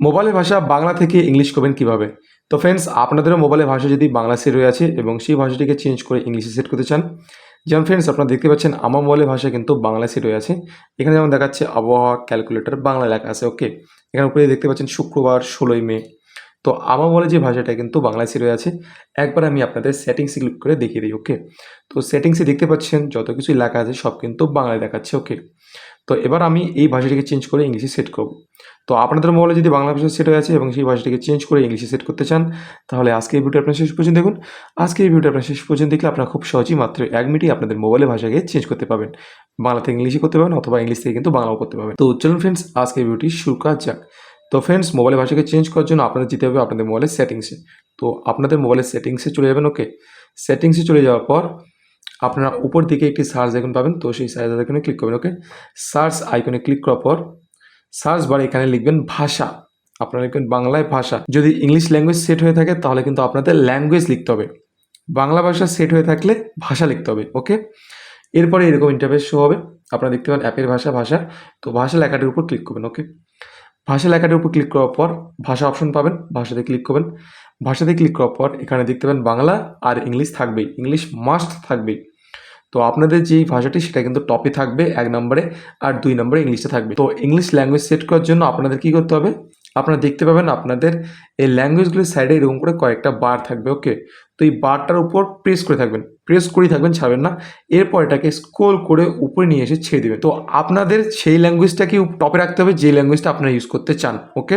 মোবাইলের ভাষা বাংলা থেকে ইংলিশ করবেন কীভাবে? তো ফ্রেন্ডস আপনাদেরও মোবাইলের ভাষা যদি বাংলা সেট হয়ে আছে এবং সেই ভাষাটিকে চেঞ্জ করে ইংলিশে সেট করতে চান, যেমন ফ্রেন্ডস আপনারা দেখতে পাচ্ছেন আমার মোবাইলের ভাষা কিন্তু বাংলা সেট হয়ে আছে। এখানে যেমন দেখাচ্ছে আবহাওয়া ক্যালকুলেটর বাংলা লেখা আছে ওকে এখানে উপরে দেখতে পাচ্ছেন শুক্রবার ষোলোই মে তো আমার বলে যে ভাষাটা কিন্তু বাংলায় হয়ে আছে, একবার আমি আপনাদের সেটিংসে ক্লিক করে দেখিয়ে দিই ওকে তো সেটিংসে দেখতে পাচ্ছেন যত কিছু লেখা আছে সব কিন্তু বাংলায় দেখাচ্ছে ওকে তো এবার আমি এই ভাষাটিকে চেঞ্জ করে ইংলিশে সেট করব। তো আপনাদের মোবাইলে যদি বাংলা ভাষা সেট হয়ে আছে এবং সেই ভাষাটিকে চেঞ্জ করে ইংলিশে সেট করতে চান, তাহলে আজকে এই ভিডিও আপনার শেষ পর্যন্ত দেখুন। আজকে এই ভিডিও আপনার শেষ পর্যন্ত দেখলে আপনারা খুব সহজেই মাত্র এক মিনিটই আপনাদের মোবাইলের ভাষাকে চেঞ্জ করতে পারবেন। বাংলা থেকে ইংলিশে করতে পারবেন অথবা ইংলিশ থেকে কিন্তু বাংলাও করতে পারবেন। তো চলুন ফ্রেন্ডস আজকে ভিডিওটি শুরু করা যাক। তো ফ্রেন্ডস মোবাইলের ভাষাকে চেঞ্জ করার জন্য আপনাদের যেতে হবে আপনাদের মোবাইলের সেটিংসে তো আপনাদের মোবাইলের সেটিংসে চলে যাবেন ওকে সেটিংসে চলে যাওয়ার পর আপনারা উপর দিকে একটি সার্চ আইকন পাবেন, তো সেই সার্চ আইকনে ক্লিক করবেন ওকে সার্চ আইকনে ক্লিক করার পর সার্চ বারে এখানে লিখবেন ভাষা। আপনারা লিখবেন বাংলায় ভাষা। যদি ইংলিশ ল্যাঙ্গুয়েজ সেট হয়ে থাকে, তাহলে কিন্তু আপনাদের ল্যাঙ্গুয়েজ লিখতে হবে। বাংলা ভাষা সেট হয়ে থাকলে ভাষা লিখতে হবে ওকে এরপরে এরকম ইন্টারফেস শো হবে। আপনারা দেখতে পান অ্যাপের ভাষা ভাষা। তো ভাষা লেখাটির উপর ক্লিক করবেন ওকে ভাষা লেখাটির উপর ক্লিক করার পর ভাষা অপশন পাবেন, ভাষাতে ক্লিক করবেন। ভাষাতে ক্লিক করার পর এখানে দেখতে পাবেন বাংলা আর ইংলিশ থাকবেই, ইংলিশ মাস্ট থাকবেই। তো আপনাদের যেই ভাষাটি সেটা কিন্তু টপে থাকবে, এক নম্বরে আর দুই নম্বরে ইংলিশে থাকবে। তো ইংলিশ ল্যাঙ্গুয়েজ সেট করার জন্য আপনাদের কী করতে হবে? আপনারা দেখতে পাবেন আপনাদের এই ল্যাঙ্গুয়েজগুলির সাইডে এরকম করে কয়েকটা বার থাকবে ওকে তো এই বারটার উপর প্রেস করে থাকবেন। প্রেস করেই থাকবেন, ছাড়বেন না। এরপর এটাকে স্ক্রোল করে উপরে নিয়ে এসে ছেড়ে দেবেন। তো আপনাদের সেই ল্যাঙ্গুয়েজটাকে টপে রাখতে হবে যে ল্যাঙ্গুয়েজটা আপনারা ইউজ করতে চান ওকে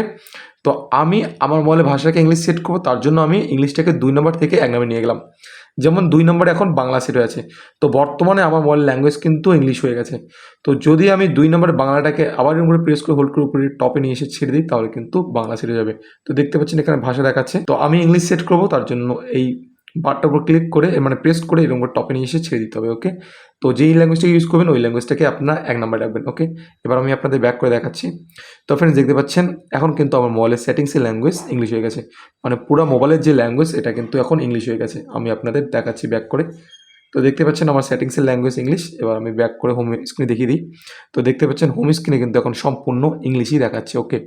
তো আমি আমার মোবাইলে ভাষাকে ইংলিশ সেট করব, তার জন্য আমি ইংলিশটাকে দুই নম্বর থেকে এক নম্বরে নিয়ে গেলাম। যেমন দুই নম্বরে এখন বাংলা সেট হয়ে আছে। তো বর্তমানে আমার মোবাইল ল্যাঙ্গুয়েজ কিন্তু ইংলিশ হয়ে গেছে। তো যদি আমি দুই নম্বরে বাংলাটাকে আবার করে প্রেস করে হোল্ড করে উপরে টপে নিয়ে এসে ছেড়ে দিই, তাহলে কিন্তু বাংলা সেট হয়ে যাবে। তো দেখতে পাচ্ছেন এখানে ভাষা দেখাচ্ছে। তো আমি ইংলিশ সেট করব, তার জন্য এই বারটার উপর ক্লিক করে মানে প্রেস করে এরকম টপে নিয়ে এসে ছেড়ে দিতে হবে ওকে তো যেই ল্যাঙ্গুয়েজটাকে ইউজ করবেন, ওই ল্যাঙ্গুয়েজটাকে আপনার এক নাম্বার রাখবেন ওকে এবার আমি আপনাদের ব্যাক করে দেখাচ্ছি। তো ফ্রেন্ডস দেখতে পাচ্ছেন, এখন কিন্তু আমার মোবাইলের সেটিংসের ল্যাঙ্গুয়েজ ইংলিশ হয়ে গেছে। মানে পুরো মোবাইলের যে ল্যাঙ্গুয়েজ এটা কিন্তু এখন ইংলিশ হয়ে গেছে। আমি আপনাদের দেখাচ্ছি ব্যাক করে। তো দেখতে পাচ্ছেন, আমার সেটিংসের ল্যাঙ্গুয়েজ ইংলিশ এবার আমি ব্যাক করে হোম স্ক্রিনে দেখিয়ে দিই। তো দেখতে পাচ্ছেন হোম স্ক্রিনে কিন্তু এখন সম্পূর্ণ ইংলিশই দেখাচ্ছে ওকে